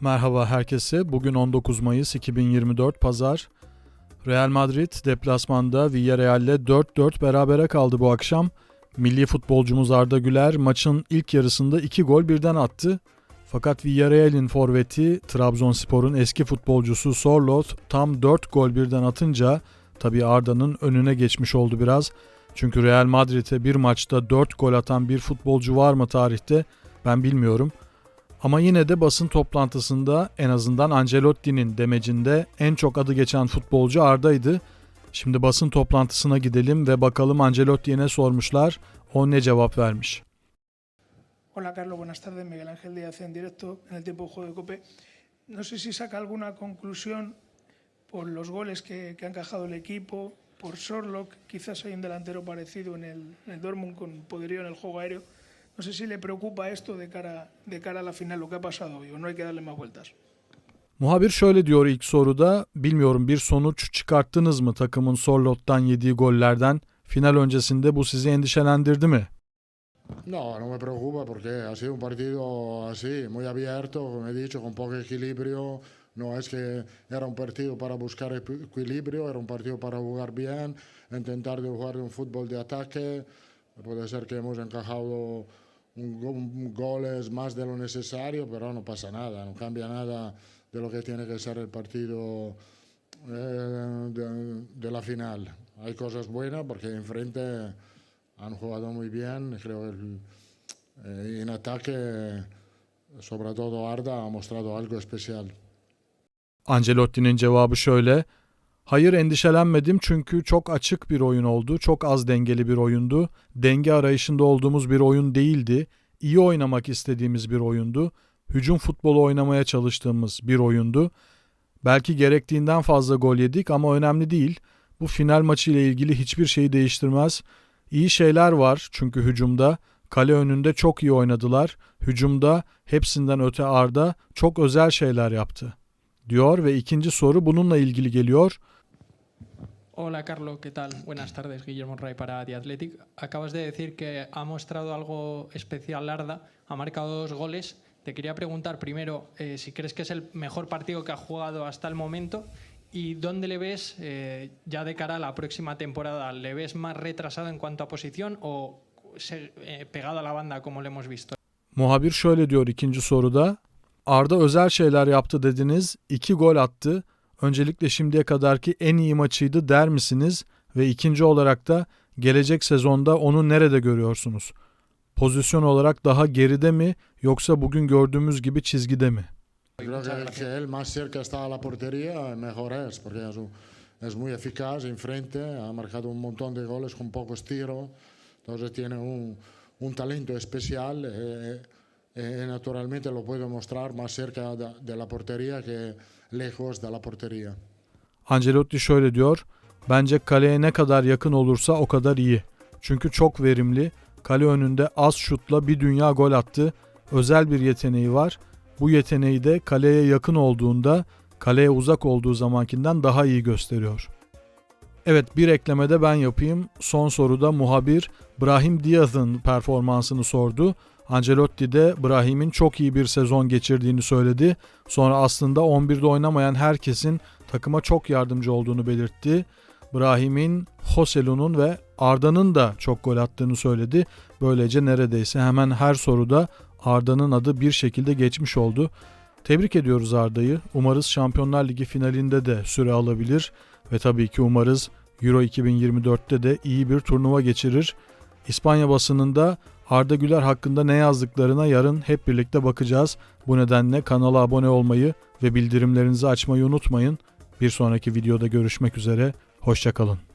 Merhaba herkese. Bugün 19 Mayıs 2024 Pazar. Real Madrid deplasmanda Villarreal'le 4-4 berabere kaldı bu akşam. Milli futbolcumuz Arda Güler maçın ilk yarısında 2 gol birden attı. Fakat Villarreal'in forveti Trabzonspor'un eski futbolcusu Sorloth tam 4 gol birden atınca tabii Arda'nın önüne geçmiş oldu biraz. Çünkü Real Madrid'e bir maçta 4 gol atan bir futbolcu var mı tarihte ben bilmiyorum. Ama yine de basın toplantısında en azından Ancelotti'nin demecinde en çok adı geçen futbolcu Arda'ydı. Şimdi basın toplantısına gidelim ve bakalım Ancelotti'ye ne sormuşlar, o ne cevap vermiş. Hola Carlos, buenas tardes. Miguel Ángel Díaz en directo en el tiempo de juego de Cope. No sé si saca alguna conclusión por los goles que, que ha encajado el equipo, por Sorlock, quizás hay un delantero parecido en el, en el Dortmund con poderío en el juego aéreo. No sé si le preocupa esto de cara, de cara a la final, lo que ha pasado hoy, o no hay que darle más vueltas. Muhabir şöyle diyor ilk soruda, bilmiyorum bir sonuç çıkarttınız mı takımın Sorlot'tan yediği gollerden? Final öncesinde bu sizi endişelendirdi mi? No, no me preocupa porque ha sido un partido así, muy abierto, como he dicho, con poco equilibrio. No es que era un partido para buscar equi- equilibrio, era un partido para jugar bien, intentar de jugar un fútbol de ataque. Puede ser que hemos encajado goles más de lo necesario, pero no pasa nada, no cambia nada de lo que tiene que ser el partido eh, de, la final. Hay cosas buenas porque enfrente han jugado muy bien. Creo que eh, en ataque, sobre todo Arda, ha mostrado algo especial. Ancelotti'nin cevabı şöyle. Hayır endişelenmedim çünkü çok açık bir oyun oldu. Çok az dengeli bir oyundu. Denge arayışında olduğumuz bir oyun değildi. İyi oynamak istediğimiz bir oyundu. Hücum futbolu oynamaya çalıştığımız bir oyundu. Belki gerektiğinden fazla gol yedik ama önemli değil. Bu final maçı ile ilgili hiçbir şeyi değiştirmez. İyi şeyler var çünkü hücumda. Kale önünde çok iyi oynadılar. Hücumda hepsinden öte Arda çok özel şeyler yaptı diyor ve ikinci soru bununla ilgili geliyor. Hola Carlos, ¿qué tal? Buenas tardes, Guillermo Ray para The. Acabas de decir que ha mostrado algo especial Larda, ha marcado dos goles. Te quería preguntar primero eh, si crees que es el mejor partido que ha jugado hasta el momento y dónde le ves eh, ya de cara a la próxima temporada. ¿Le ves más retrasado en cuanto a posición o eh, pegado a la banda como lo hemos visto? Muhabir şöyle diyor ikinci soruda. Arda özel şeyler yaptı dediniz. iki gol attı. Öncelikle şimdiye kadarki en iyi maçıydı der misiniz? Ve ikinci olarak da gelecek sezonda onu nerede görüyorsunuz? Pozisyon olarak daha geride mi yoksa bugün gördüğümüz gibi çizgide mi? Es, muy eficaz enfrente, ha marcado un montón de goles con pocos tiros, entonces tiene un, un talento especial eh, eh, naturalmente lo puede mostrar más cerca de, de la portería que lejos de la portería. Ancelotti şöyle diyor. Bence kaleye ne kadar yakın olursa o kadar iyi. Çünkü çok verimli. Kale önünde az şutla bir dünya gol attı. Özel bir yeteneği var. Bu yeteneği de kaleye yakın olduğunda, kaleye uzak olduğu zamankinden daha iyi gösteriyor. Evet bir eklemede ben yapayım. Son soruda muhabir Brahim Diaz'ın performansını sordu. Ancelotti de Brahim'in çok iyi bir sezon geçirdiğini söyledi. Sonra aslında 11'de oynamayan herkesin takıma çok yardımcı olduğunu belirtti. Brahim'in, Joselu'nun ve Arda'nın da çok gol attığını söyledi. Böylece neredeyse hemen her soruda Arda'nın adı bir şekilde geçmiş oldu. Tebrik ediyoruz Arda'yı. Umarız Şampiyonlar Ligi finalinde de süre alabilir ve tabii ki umarız Euro 2024'te de iyi bir turnuva geçirir. İspanya basınında Arda Güler hakkında ne yazdıklarına yarın hep birlikte bakacağız. Bu nedenle kanala abone olmayı ve bildirimlerinizi açmayı unutmayın. Bir sonraki videoda görüşmek üzere. Hoşçakalın.